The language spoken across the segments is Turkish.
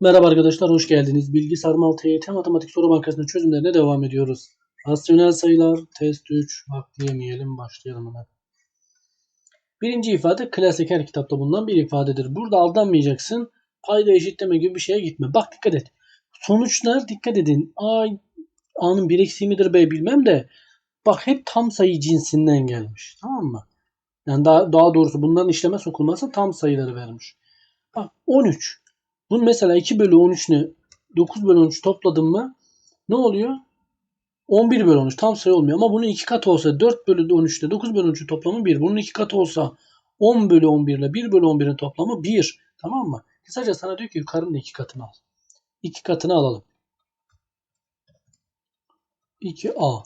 Merhaba arkadaşlar, hoş geldiniz. Bilgi Sarmal TYT Matematik Soru Bankası'nın çözümlerine devam ediyoruz. Rasyonel sayılar, test 3, vaktiyemeyelim, başlayalım hemen. Birinci ifade klasik her kitapta bulunan bir ifadedir. Burada aldanmayacaksın. Payda eşitleme gibi bir şeye gitme. Bak dikkat et. Sonuçlar dikkat edin. A, A'nın bir eksiği midir B bilmem de. Bak hep tam sayı cinsinden gelmiş. Tamam mı? Yani daha, daha doğrusu bunların işleme sokulması tam sayıları vermiş. Bak 13. Bunun mesela 2 bölü 13 ne? 9 bölü 13 topladım mı ne oluyor? 11 bölü 13 tam sayı olmuyor ama bunun 2 katı olsa 4 bölü 13 ile 9 bölü 13'ün toplamı 1. Bunun 2 katı olsa 10 bölü 11 ile 1 bölü 11'in toplamı 1. Tamam mı? Kısaca sana diyor ki yukarının 2 katını al. 2 katını alalım. 2a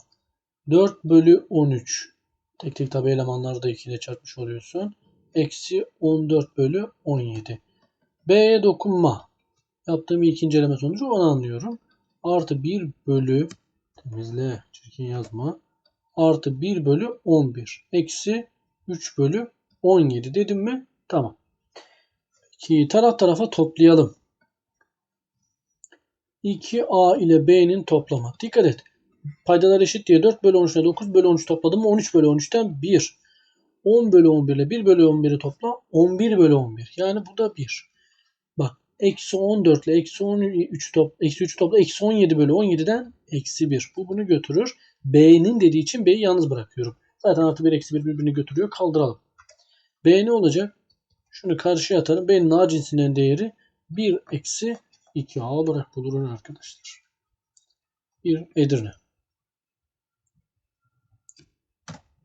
4 bölü 13 tek tek tabi elemanları da 2 ile çarpmış oluyorsun. Eksi 14 bölü 17. B'ye dokunma. Yaptığım ilk inceleme sonucu onu anlıyorum. Artı 1 bölü temizle çirkin yazma. Artı 1 bölü 11. Eksi 3 bölü 17 dedim mi? Tamam. Peki taraf tarafa toplayalım. 2A ile B'nin toplamı. Dikkat et. Paydalar eşit diye 4 bölü 13 ile 9 bölü 13 topladım. 13 bölü 13'ten 1. 10 bölü 11 ile 1 bölü 11'i topla. 11 bölü 11. Yani bu da 1. Eksi 14 ile eksi 13 top, eksi 3 topla eksi 17 bölü 17'den eksi 1. Bu bunu götürür. B'nin dediği için B'yi yalnız bırakıyorum. Zaten artı 1 eksi 1 birbirini götürüyor. Kaldıralım. B ne olacak? Şunu karşıya atarım. B'nin A cinsinden değeri 1 eksi 2 A olarak bulunur arkadaşlar. 1 Edirne.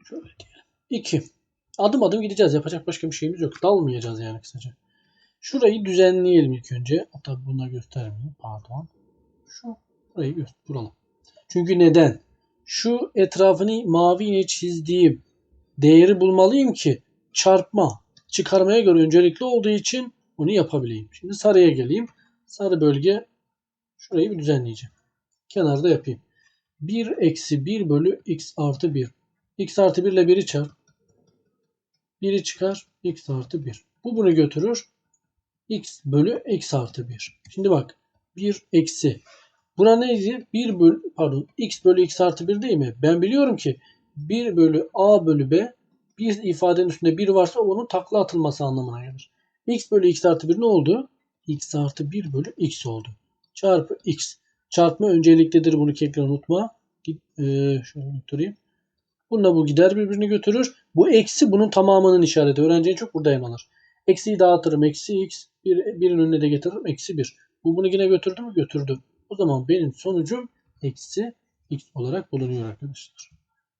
Şöyle diyelim. 2. Adım adım gideceğiz. Yapacak başka bir şeyimiz yok. Dalmayacağız yani kısaca. Şurayı düzenleyelim ilk önce. Tabi buna göstermeyeyim. Pardon. Şu burayı gösteralım. Çünkü neden? Şu etrafını mavi ile çizdiğim değeri bulmalıyım ki çarpma çıkarmaya göre öncelikli olduğu için onu yapabileyim. Şimdi sarıya geleyim. Sarı bölge şurayı bir düzenleyeceğim. Kenarda yapayım. 1 eksi 1 bölü x artı 1. x artı 1 ile 1'i çarp. 1'i çıkar. x artı 1. Bu bunu götürür x bölü x artı 1. Şimdi bak 1 eksi. Buna neydi? 1 bölü pardon x bölü x artı 1 değil mi? Ben biliyorum ki 1 bölü a bölü b bir ifadenin üstünde 1 varsa onun takla atılması anlamına gelir. x bölü x artı 1 ne oldu? x artı 1 bölü x oldu. Çarpı x. Çarpma önceliklidir bunu kesinlikle unutma. Ee, şöyle götüreyim. Bununla bu gider birbirini götürür. Bu eksi bunun tamamının işareti. Öğrenci en çok burada yanılır. Eksiyi dağıtırım. Eksi x. Bir, birin önüne de getiririm. Eksi 1. Bu bunu yine götürdü mü? Götürdü. O zaman benim sonucum eksi x olarak bulunuyor arkadaşlar.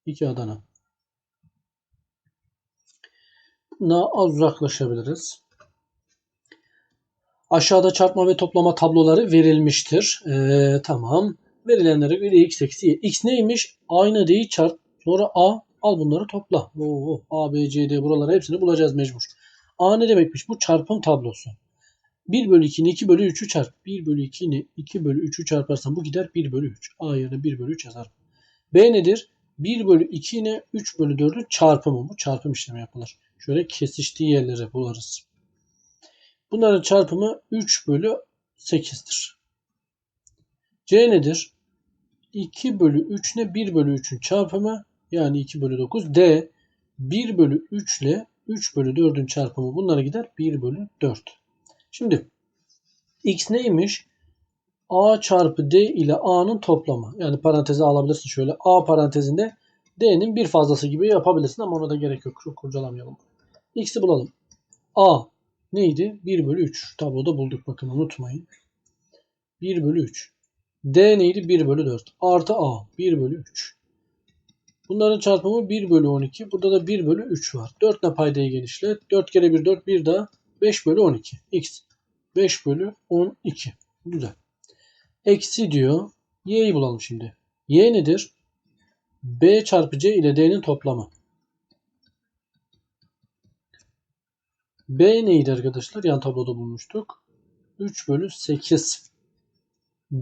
2 Adana. Buna az uzaklaşabiliriz. Aşağıda çarpma ve toplama tabloları verilmiştir. Ee, tamam. Verilenlere göre x eksi y. x neymiş? Aynı değil çarp. Sonra a. Al bunları topla. Oo, a, b, c, d buraları hepsini bulacağız mecbur. A ne demekmiş? Bu çarpım tablosu. 1 bölü 2'ni 2 bölü 3'ü çarp. 1 bölü 2'ni 2 bölü 3'ü çarparsam bu gider 1 bölü 3. A yerine 1 bölü 3 yazarım. B nedir? 1 bölü 2 ile 3 bölü 4'ün çarpımı. Bu çarpım işlemi yapılır. Şöyle kesiştiği yerleri bularız. Bunların çarpımı 3 bölü 8'dir. C nedir? 2 bölü 3 ile 1 bölü 3'ün çarpımı yani 2 bölü 9. D 1 bölü 3 ile 3 bölü 4'ün çarpımı bunlara gider 1 bölü 4. Şimdi x neymiş? a çarpı d ile a'nın toplamı. Yani paranteze alabilirsin şöyle. a parantezinde d'nin bir fazlası gibi yapabilirsin ama ona da gerek yok. Çok kurcalamayalım. x'i bulalım. a neydi? 1 bölü 3. Tabloda bulduk bakın unutmayın. 1 bölü 3. d neydi? 1 bölü 4. Artı a 1 bölü 3. Bunların çarpımı 1 bölü 12. Burada da 1 bölü 3 var. 4 ile paydayı genişlet. 4 kere 1 4 bir daha 5 bölü 12. X 5 bölü 12. Güzel. Eksi diyor. Y'yi bulalım şimdi. Y nedir? B çarpı C ile D'nin toplamı. B neydi arkadaşlar? Yan tabloda bulmuştuk. 3 bölü 8.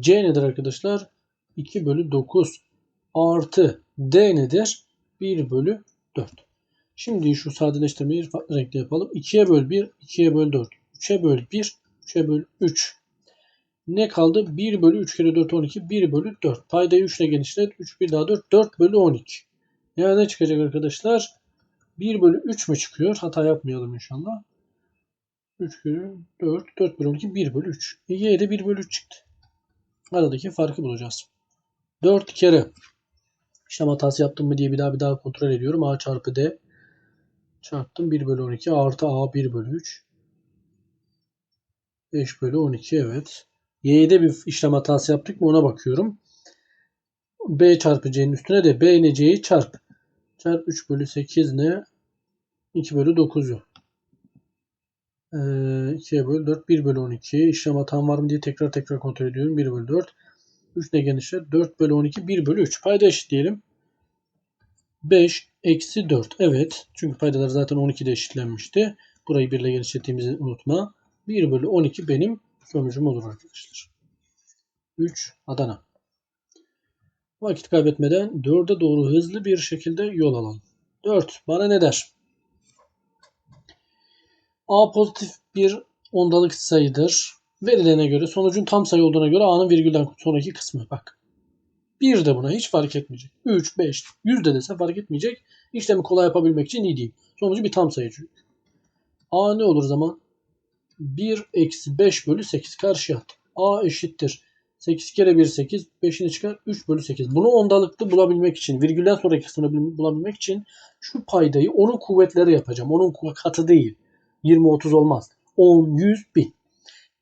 C nedir arkadaşlar? 2 bölü 9 artı D nedir? 1 bölü 4. Şimdi şu sadeleştirmeyi farklı renkle yapalım. 2'ye böl 1, 2'ye böl 4, 3'e böl 1, 3'e böl 3. Ne kaldı? 1 bölü 3 kere 4 12. 1 bölü 4. Paydayı 3 ile genişlet. 3 bir daha 4. 4 bölü 12. Yani ne çıkacak arkadaşlar? 1 bölü 3 mü çıkıyor? Hata yapmayalım inşallah. 3 kere 4. 4 bölü 12. 1 bölü 3. E, y de 1 bölü 3 çıktı. Aradaki farkı bulacağız. 4 kere işlem hatası yaptım mı diye bir daha bir daha kontrol ediyorum. A çarpı D çarptım 1 bölü 12 artı A 1 bölü 3 5 bölü 12 evet. Y'de bir işlem hatası yaptık mı ona bakıyorum. B çarpı C'nin üstüne de B ile C'yi çarp. Çarp 3 bölü 8 ne? 2 bölü 9'u. Ee, 2'ye bölü 4 1 bölü 12. İşlem hatam var mı diye tekrar tekrar kontrol ediyorum. 1 bölü 4. 3 ne genişler? 4 bölü 12 1 bölü 3. Payda eşitleyelim. 5 eksi 4. Evet. Çünkü paydalar zaten 12'de eşitlenmişti. Burayı 1 ile genişlettiğimizi unutma. 1 bölü 12 benim sonucum olur arkadaşlar. 3 Adana. Vakit kaybetmeden 4'e doğru hızlı bir şekilde yol alalım. 4 bana ne der? A pozitif bir ondalık sayıdır. Verilene göre sonucun tam sayı olduğuna göre A'nın virgülden sonraki kısmı. Bak. 1 de buna hiç fark etmeyecek. 3, 5, 100 de dese fark etmeyecek. İşlemi kolay yapabilmek için iyi değil. Sonucu bir tam sayı çünkü. A ne olur zaman? 1 eksi 5 bölü 8 karşıya at. A eşittir. 8 kere 1 8. 5'ini çıkar 3 bölü 8. Bunu ondalıklı bulabilmek için virgülden sonraki kısmını bil- bulabilmek için şu paydayı onun kuvvetleri yapacağım. Onun katı değil. 20 30 olmaz. 10 100 1000.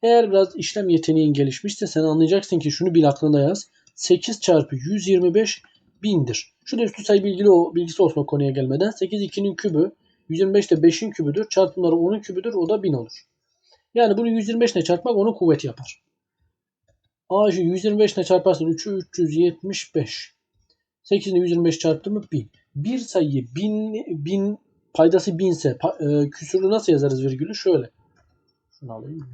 Eğer biraz işlem yeteneğin gelişmişse sen anlayacaksın ki şunu bil aklında yaz. 8 çarpı 125 bindir. Şurada üstü sayı bilgili o, bilgisi olsun o konuya gelmeden. 8 2'nin kübü. 125 de 5'in kübüdür. Çarpımları 10'un kübüdür. O da 1000 olur. Yani bunu 125 ile çarpmak onun kuvveti yapar. A şu 125 ile çarparsan 3'ü 375. 8 ile 125 çarptı mı 1000. Bir sayıyı 1000 1000 paydası 1000 ise pa- e, küsürlü nasıl yazarız virgülü? Şöyle. Şunu alayım.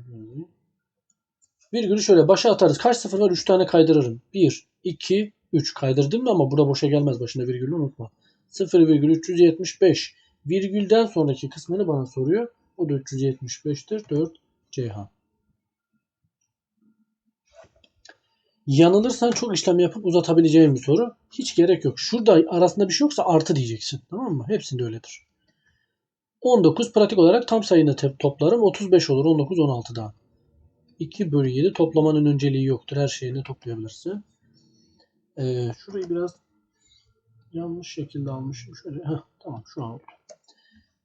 Virgülü şöyle başa atarız. Kaç sıfır var? 3 tane kaydırırım. 1, 2, 3 kaydırdım mı ama burada boşa gelmez başında virgülü unutma. 0,375 virgülden sonraki kısmını bana soruyor. O da 375'tir. 4 Ceyhan. Yanılırsan çok işlem yapıp uzatabileceğin bir soru. Hiç gerek yok. Şurada arasında bir şey yoksa artı diyeceksin. Tamam mı? Hepsinde öyledir. 19 pratik olarak tam sayını toplarım. 35 olur. 19 16'dan. 2 bölü 7 toplamanın önceliği yoktur. Her şeyini toplayabilirsin. Ee, şurayı biraz yanlış şekilde almışım. Şöyle. Heh, tamam şu an oldu.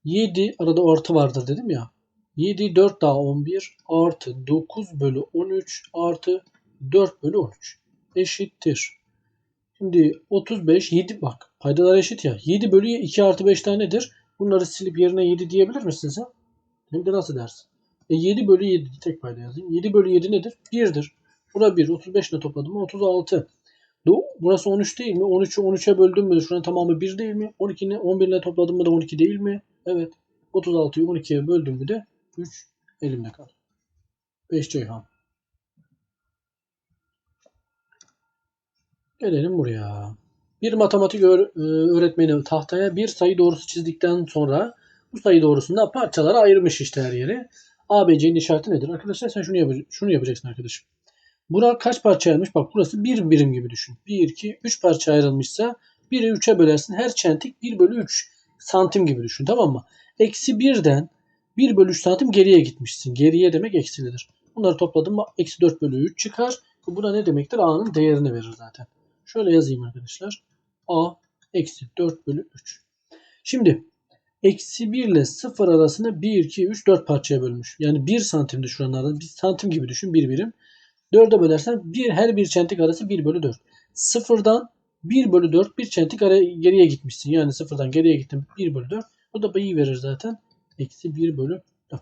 7 arada artı vardır dedim ya. 7 4 daha 11 artı 9 bölü 13 artı 4 bölü 13 eşittir. Şimdi 35 7 bak paydalar eşit ya. 7 bölü 2 artı 5 tanedir. Bunları silip yerine 7 diyebilir misin sen? Hem de nasıl dersin? E 7 bölü 7 tek payda yazayım. 7 bölü 7 nedir? 1'dir. Bura 1. 35 ile topladım mı? 36. Do- Burası 13 değil mi? 13'ü 13'e böldüm mü? Şuranın tamamı 1 değil mi? 12'ni 11 ile topladım mı da 12 değil mi? Evet. 36'yı 12'ye böldüm mü de 3 elimde kaldı. 5 Ceyhan. Gelelim buraya. Bir matematik e, öğretmeni tahtaya bir sayı doğrusu çizdikten sonra bu sayı doğrusunda parçalara ayırmış işte her yeri. ABC'nin işareti nedir? Arkadaşlar sen şunu, yap şunu yapacaksın arkadaşım. Bura kaç parça ayrılmış? Bak burası bir birim gibi düşün. 1, 2, 3 parça ayrılmışsa 1'i 3'e bölersin. Her çentik 1 bölü 3 santim gibi düşün tamam mı? Eksi 1'den 1 bölü 3 santim geriye gitmişsin. Geriye demek eksilidir. Bunları topladım mı eksi 4 bölü 3 çıkar. Bu da ne demektir? A'nın değerini verir zaten. Şöyle yazayım arkadaşlar. A eksi 4 bölü 3. Şimdi eksi 1 ile 0 arasında 1, 2, 3, 4 parçaya bölmüş. Yani 1 santimdi şuranlarda. 1 santim gibi düşün bir birim. 4'e bölersen bir, her bir çentik arası 1 bölü 4. Sıfırdan 1 bölü 4 bir çentik ara geriye gitmişsin. Yani sıfırdan geriye gittin 1 bölü 4. Bu da b'yi verir zaten. Eksi 1 bölü 4.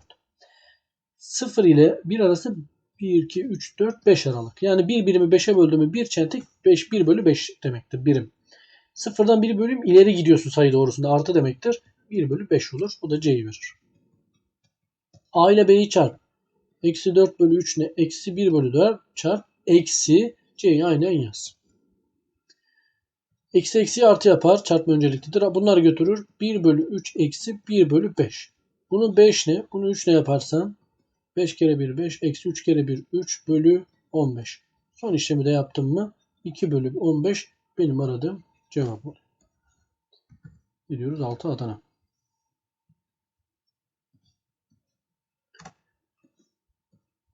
0 ile 1 arası 1, 2, 3, 4, 5 aralık. Yani bir birimi 5'e böldüğümü bir çentik 5, 1 bölü 5 demektir birim. Sıfırdan 1 bölüm ileri gidiyorsun sayı doğrusunda artı demektir. 1 bölü 5 olur. Bu da c'yi verir. A ile b'yi çarp. Eksi 4 bölü 3 ne? Eksi 1 bölü 4 çarp. Eksi c'yi aynen yaz. Eksi eksi artı yapar. Çarpma önceliklidir. Bunları götürür. 1 bölü 3 eksi 1 bölü 5. Bunu 5 ne? Bunu 3 ne yaparsan 5 kere 1 5 eksi 3 kere 1 3 bölü 15. Son işlemi de yaptım mı 2 bölü 15 benim aradığım cevap oluyor. Gidiyoruz 6 Adana.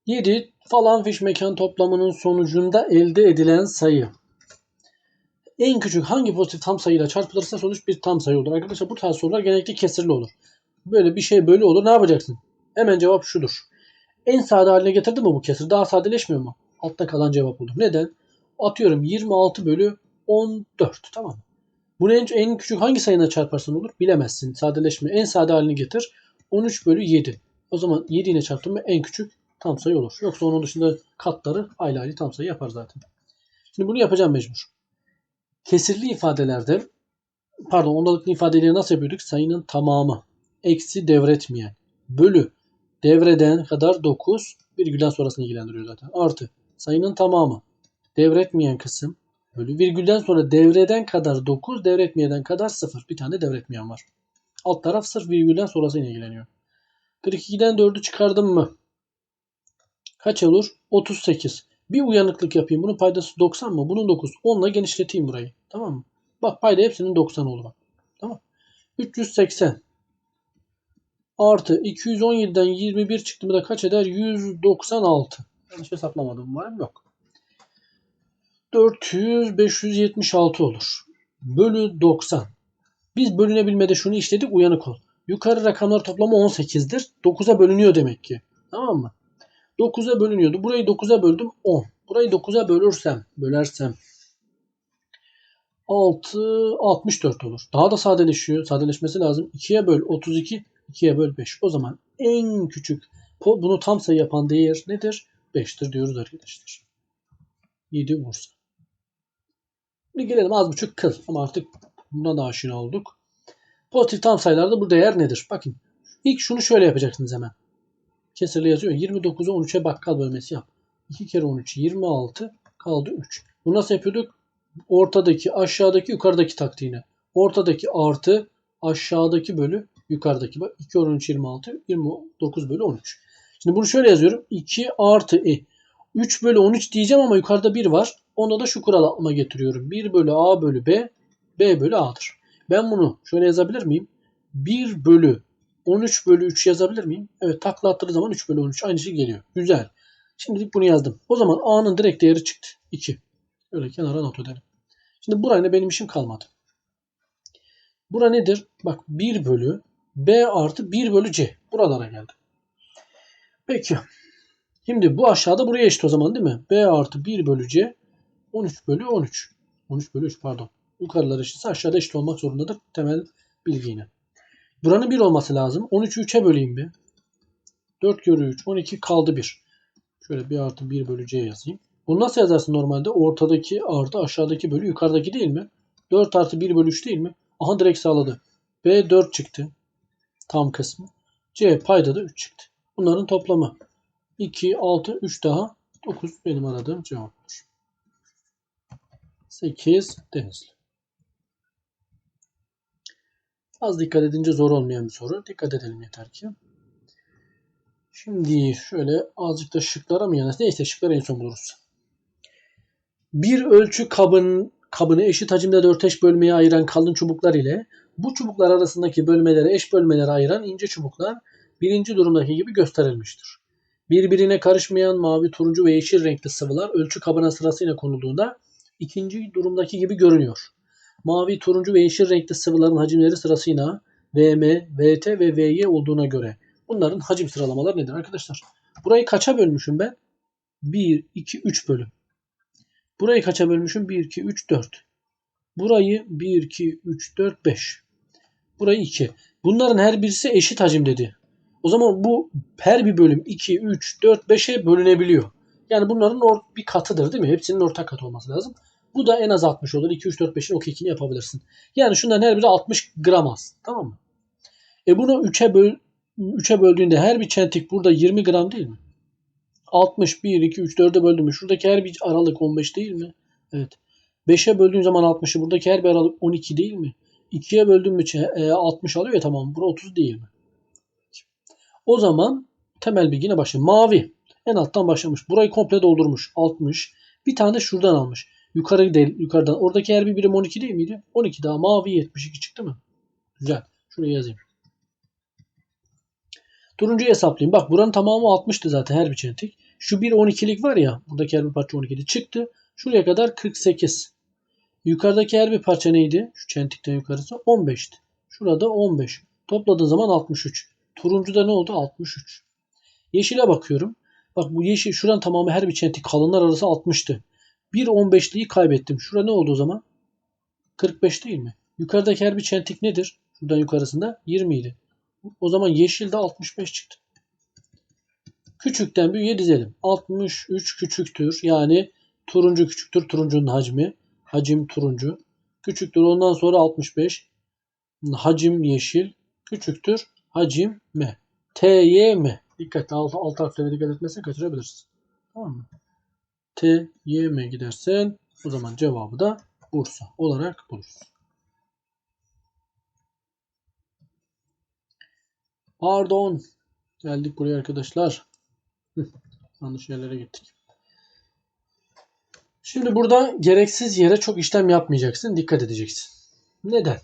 Yedi falan fiş mekan toplamının sonucunda elde edilen sayı. En küçük hangi pozitif tam sayıyla çarpılırsa sonuç bir tam sayı olur. Arkadaşlar bu tarz sorular genellikle kesirli olur. Böyle bir şey böyle olur. Ne yapacaksın? Hemen cevap şudur. En sade haline getirdi mi bu kesir? Daha sadeleşmiyor mu? Altta kalan cevap olur. Neden? Atıyorum 26 bölü 14. Tamam mı? Bunu en, en küçük hangi sayına çarparsan olur? Bilemezsin. Sadeleşme. En sade halini getir. 13 bölü 7. O zaman 7 ile çarptım mı en küçük tam sayı olur. Yoksa onun dışında katları ayrı ayrı tam sayı yapar zaten. Şimdi bunu yapacağım mecbur. Kesirli ifadelerde pardon ondalıklı ifadeleri nasıl yapıyorduk? Sayının tamamı eksi devretmeyen bölü devreden kadar 9 virgülden sonrasını ilgilendiriyor zaten. Artı sayının tamamı devretmeyen kısım bölü virgülden sonra devreden kadar 9 devretmeyeden kadar 0. Bir tane devretmeyen var. Alt taraf sırf virgülden sonrasıyla ilgileniyor. 42'den 4'ü çıkardım mı? Kaç olur? 38. Bir uyanıklık yapayım. Bunun paydası 90 mı? Bunun 9. 10 ile genişleteyim burayı. Tamam mı? Bak payda hepsinin 90 oldu bak. Tamam. 380 artı 217'den 21 çıktı mı da kaç eder? 196. Yanlış hesaplamadım var mı? Yok. 400 576 olur. Bölü 90. Biz bölünebilmede şunu işledik uyanık ol. Yukarı rakamlar toplamı 18'dir. 9'a bölünüyor demek ki. Tamam mı? 9'a bölünüyordu. Burayı 9'a böldüm 10. Burayı 9'a bölersem, bölersem 6 64 olur. Daha da sadeleşiyor. Sadeleşmesi lazım. 2'ye böl 32, 2'ye böl 5. O zaman en küçük bunu tam sayı yapan değer nedir? 5'tir diyoruz arkadaşlar. 7 Bursa. Bir gelelim az buçuk kıl ama artık buna da aşina olduk. Pozitif tam sayılarda bu değer nedir? Bakın ilk şunu şöyle yapacaksınız hemen. Kesirli yazıyor. 29'u 13'e bakkal bölmesi yap. 2 kere 13 26 kaldı 3. Bunu nasıl yapıyorduk? Ortadaki aşağıdaki yukarıdaki taktiğine. Ortadaki artı aşağıdaki bölü yukarıdaki. Bak 2 kere 13 26 29 bölü 13. Şimdi bunu şöyle yazıyorum. 2 artı e. 3 bölü 13 diyeceğim ama yukarıda 1 var. Onda da şu kural aklıma getiriyorum. 1 bölü a bölü b, b bölü a'dır. Ben bunu şöyle yazabilir miyim? 1 bölü 13 bölü 3 yazabilir miyim? Evet takla attığı zaman 3 bölü 13 aynı şey geliyor. Güzel. Şimdilik bunu yazdım. O zaman a'nın direkt değeri çıktı. 2. Öyle kenara not edelim. Şimdi burayla benim işim kalmadı. Bura nedir? Bak 1 bölü b artı 1 bölü c. Buralara geldi. Peki. Şimdi bu aşağıda buraya eşit o zaman değil mi? b artı 1 bölü c 13 bölü 13. 13 bölü 3 pardon. Yukarılar eşitse aşağıda eşit olmak zorundadır. Temel bilgi yine. Buranın 1 olması lazım. 13'ü 3'e böleyim bir. 4 kere 3 12 kaldı 1. Şöyle 1 artı 1 bölü c yazayım. Bunu nasıl yazarsın normalde? Ortadaki artı aşağıdaki bölü yukarıdaki değil mi? 4 artı 1 bölü 3 değil mi? Aha direkt sağladı. B 4 çıktı. Tam kısmı. C payda da 3 çıktı. Bunların toplamı. 2, 6, 3 daha 9 benim aradığım cevaptır. 8 Denizli. Az dikkat edince zor olmayan bir soru. Dikkat edelim yeter ki. Şimdi şöyle azıcık da şıklara mı yanaş? Neyse şıkları en son buluruz. Bir ölçü kabın, kabını eşit hacimde dört eş bölmeye ayıran kalın çubuklar ile bu çubuklar arasındaki bölmeleri eş bölmelere ayıran ince çubuklar birinci durumdaki gibi gösterilmiştir. Birbirine karışmayan mavi, turuncu ve yeşil renkli sıvılar ölçü kabına sırasıyla konulduğunda ikinci durumdaki gibi görünüyor. Mavi, turuncu ve yeşil renkli sıvıların hacimleri sırasıyla VM, VT ve VY olduğuna göre bunların hacim sıralamaları nedir arkadaşlar? Burayı kaça bölmüşüm ben? 1, 2, 3 bölüm. Burayı kaça bölmüşüm? 1, 2, 3, 4. Burayı 1, 2, 3, 4, 5. Burayı 2. Bunların her birisi eşit hacim dedi. O zaman bu her bir bölüm 2, 3, 4, 5'e bölünebiliyor. Yani bunların bir katıdır değil mi? Hepsinin ortak katı olması lazım. Bu da en az 60 olur. 2, 3, 4, 5'in ok 2'ni yapabilirsin. Yani şundan her biri 60 gram az. Tamam mı? E bunu 3'e böl 3'e böldüğünde her bir çentik burada 20 gram değil mi? 60, 1, 2, 3, 4'e böldüm mü? Şuradaki her bir aralık 15 değil mi? Evet. 5'e böldüğün zaman 60'ı buradaki her bir aralık 12 değil mi? 2'ye böldüm mü 60 alıyor ya tamam. Bura 30 değil mi? O zaman temel bilgine başlayalım. Mavi. En alttan başlamış. Burayı komple doldurmuş. 60. Bir tane de şuradan almış. Yukarı değil, yukarıdan. Oradaki her bir birim 12 değil miydi? 12 daha mavi 72 çıktı mı? Güzel. Şuraya yazayım. Turuncuyu hesaplayayım. Bak buranın tamamı 60'tı zaten her bir çentik. Şu bir 12'lik var ya. Buradaki her bir parça 12'di. Çıktı. Şuraya kadar 48. Yukarıdaki her bir parça neydi? Şu çentikten yukarısı 15'ti. Şurada 15. Topladığın zaman 63. Turuncuda ne oldu? 63. Yeşile bakıyorum. Bak bu yeşil şuranın tamamı her bir çentik kalınlar arası 60'tı. Bir 15'liği kaybettim. Şura ne oldu o zaman? 45 değil mi? Yukarıdaki her bir çentik nedir? Şuradan yukarısında 20 idi. O zaman yeşilde 65 çıktı. Küçükten büyüğe dizelim. 63 küçüktür. Yani turuncu küçüktür. Turuncunun hacmi. Hacim turuncu. Küçüktür. Ondan sonra 65. Hacim yeşil. Küçüktür. Hacim M. T, Y, M. Dikkat. Alt, alt harflere dikkat etmezsen kaçırabilirsin. Tamam mı? T, Y, M gidersen o zaman cevabı da Bursa olarak buluruz. Pardon. Geldik buraya arkadaşlar. Yanlış yerlere gittik. Şimdi burada gereksiz yere çok işlem yapmayacaksın. Dikkat edeceksin. Neden?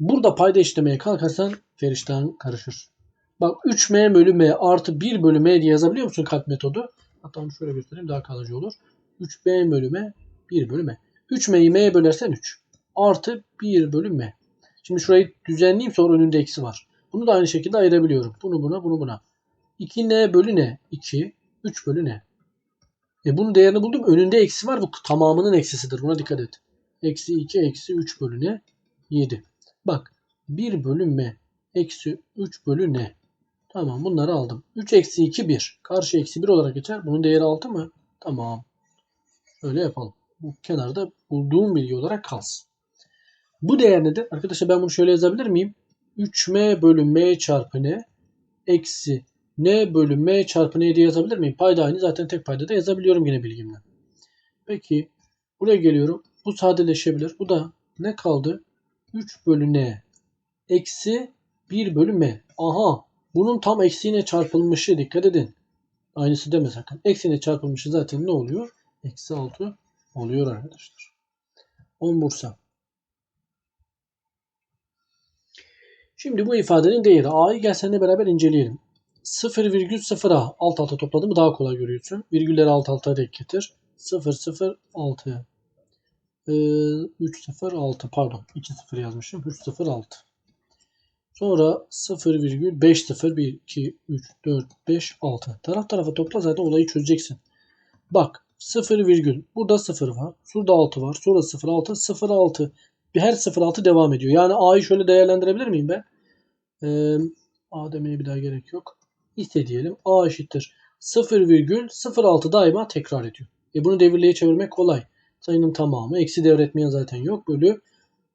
Burada payda işlemeye kalkarsan ferişten karışır. Bak 3m bölü m artı 1 bölü m diye yazabiliyor musun kalp metodu? Hatta onu şöyle göstereyim daha kalıcı olur. 3b bölü m 1 bölü m. 3m'yi m'ye bölersen 3. Artı 1 bölü m. Şimdi şurayı düzenleyeyim sonra önünde eksi var. Bunu da aynı şekilde ayırabiliyorum. Bunu buna bunu buna. 2n bölü ne? 2. 3 bölü ne? E bunun değerini buldum. Önünde eksi var. Bu tamamının eksisidir. Buna dikkat et. Eksi 2 eksi 3 bölü ne? 7. Bak 1 bölü m eksi 3 bölü ne? Tamam bunları aldım. 3 eksi 2 1. Karşı eksi 1 olarak geçer. Bunun değeri 6 mı? Tamam. Öyle yapalım. Bu kenarda bulduğum bilgi olarak kalsın. Bu değer nedir? Arkadaşlar ben bunu şöyle yazabilir miyim? 3m bölü m çarpı ne? Eksi n bölü m çarpı n diye yazabilir miyim? Payda aynı. Zaten tek payda da yazabiliyorum yine bilgimle. Peki buraya geliyorum. Bu sadeleşebilir. Bu da ne kaldı? 3 bölü n eksi 1 bölü m. Aha bunun tam eksiğine çarpılmışı dikkat edin. Aynısı deme sakın. Eksiğine çarpılmışı zaten ne oluyor? Eksi 6 oluyor arkadaşlar. 10 Bursa. Şimdi bu ifadenin değeri a'yı gel seninle beraber inceleyelim. 0,0'a alt alta topladığımı daha kolay görüyorsun. Virgülleri alt alta denk getir. 0, 0, 6. Ee, 3, 0, 6 pardon. 2, 0 yazmışım. 3, 0, 6. Sonra 0,5, 0, 1, 2, 3, 4, 5, 6. Taraf tarafa topla zaten olayı çözeceksin. Bak 0 virgül. Burada 0 var. Şurada 6 var. Sonra 0, 6, 0, 6. Her 0, 6 devam ediyor. Yani A'yı şöyle değerlendirebilir miyim ben? Ee, A demeye bir daha gerek yok. İste diyelim. A eşittir. 0,06 daima tekrar ediyor. E bunu devirliğe çevirmek kolay. Sayının tamamı. Eksi devretmeyen zaten yok. Bölü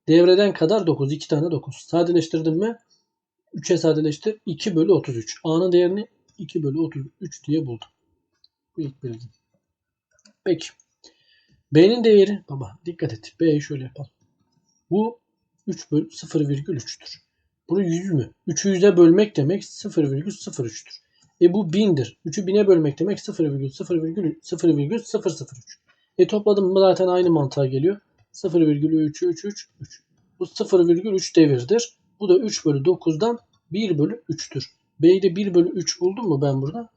devreden kadar 9. 2 tane 9. Sadeleştirdim mi? 3'e sadeleştir. 2 bölü 33. A'nın değerini 2 bölü 33 diye buldum. Bu ilk bilgi. Peki. B'nin değeri baba dikkat et. B'yi şöyle yapalım. Bu 3 bölü 0,3'tür. Bunu 100 mü? 3'ü 100'e bölmek demek 0,03'tür. E bu 1000'dir. 3'ü 1000'e bölmek demek 0,0,0,003. E topladım mı zaten aynı mantığa geliyor. 0,333. Bu 0,3 devirdir. Bu da 3 bölü 9'dan 1 bölü 3'tür. B'yi de 1 bölü 3 buldum mu ben burada?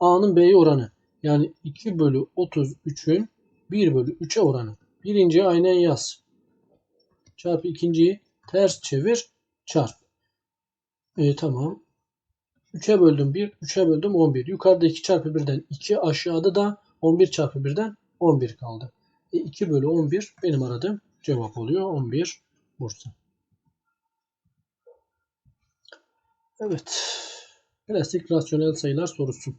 A'nın B'ye oranı. Yani 2 bölü 33'ün 1 bölü 3'e oranı. Birinciyi aynen yaz. Çarpı ikinciyi ters çevir. Çarp. E, tamam. 3'e böldüm 1. 3'e böldüm 11. Yukarıda 2 çarpı 1'den 2. Aşağıda da 11 çarpı 1'den 11 kaldı. E, 2 bölü 11 benim aradığım cevap oluyor. 11 Bursa. Evet. Klasik rasyonel sayılar sorusu.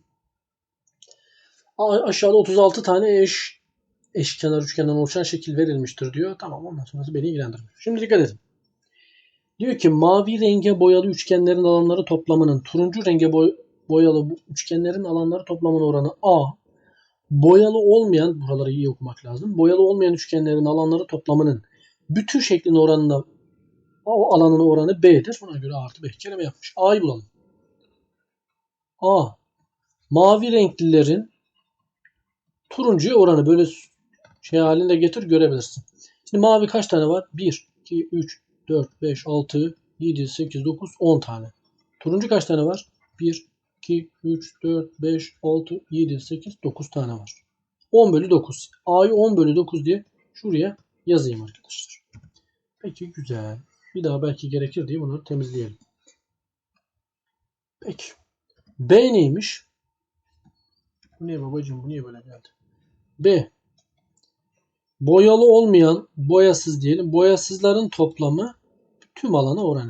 A- aşağıda 36 tane eş eşkenar üçgenden oluşan şekil verilmiştir diyor. Tamam ondan sonrası beni ilgilendirmiyor. Şimdi dikkat edin. Diyor ki mavi renge boyalı üçgenlerin alanları toplamının turuncu renge boy- boyalı üçgenlerin alanları toplamının oranı A. Boyalı olmayan, buraları iyi okumak lazım. Boyalı olmayan üçgenlerin alanları toplamının bütün şeklin oranına o alanın oranı B'dir. Buna göre artı B kelime yapmış. A'yı bulalım. A. mavi renklilerin turuncuya oranı böyle şey halinde getir görebilirsin. Şimdi mavi kaç tane var? 1, 2, 3, 4, 5, 6, 7, 8, 9, 10 tane. Turuncu kaç tane var? 1, 2, 3, 4, 5, 6, 7, 8, 9 tane var. 10 bölü 9. A'yı 10 bölü 9 diye şuraya yazayım arkadaşlar. Peki güzel. Bir daha belki gerekir diye bunları temizleyelim. Peki. B neymiş? Bu ne babacığım? Bu niye böyle geldi? B. Boyalı olmayan, boyasız diyelim. Boyasızların toplamı tüm alana oranı.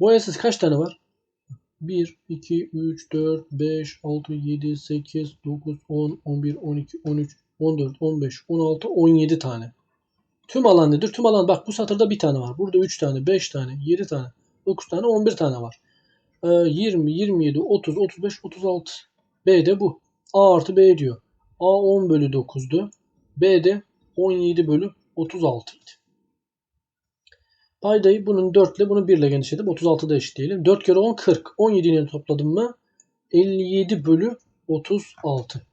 Boyasız kaç tane var? 1, 2, 3, 4, 5, 6, 7, 8, 9, 10, 11, 12, 13, 14, 15, 16, 17 tane. Tüm alan nedir? Tüm alan bak bu satırda bir tane var. Burada 3 tane, 5 tane, 7 tane, 9 tane, 11 tane var. Ee, 20, 27, 30, 35, 36. B de bu. A artı B diyor. A 10 bölü 9'du. B de 17 bölü 36 idi. Paydayı bunun 4 ile bunu 1 ile genişledim. 36'da eşitleyelim. 4 kere 10 40. 17'yi topladım mı 57 bölü 36.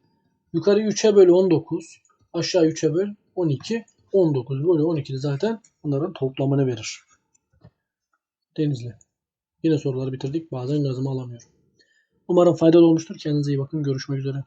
Yukarı 3'e bölü 19. Aşağı 3'e böl 12. 19 bölü 12 de zaten bunların toplamını verir. Denizli. Yine soruları bitirdik. Bazen gazımı alamıyorum. Umarım faydalı olmuştur. Kendinize iyi bakın. Görüşmek üzere.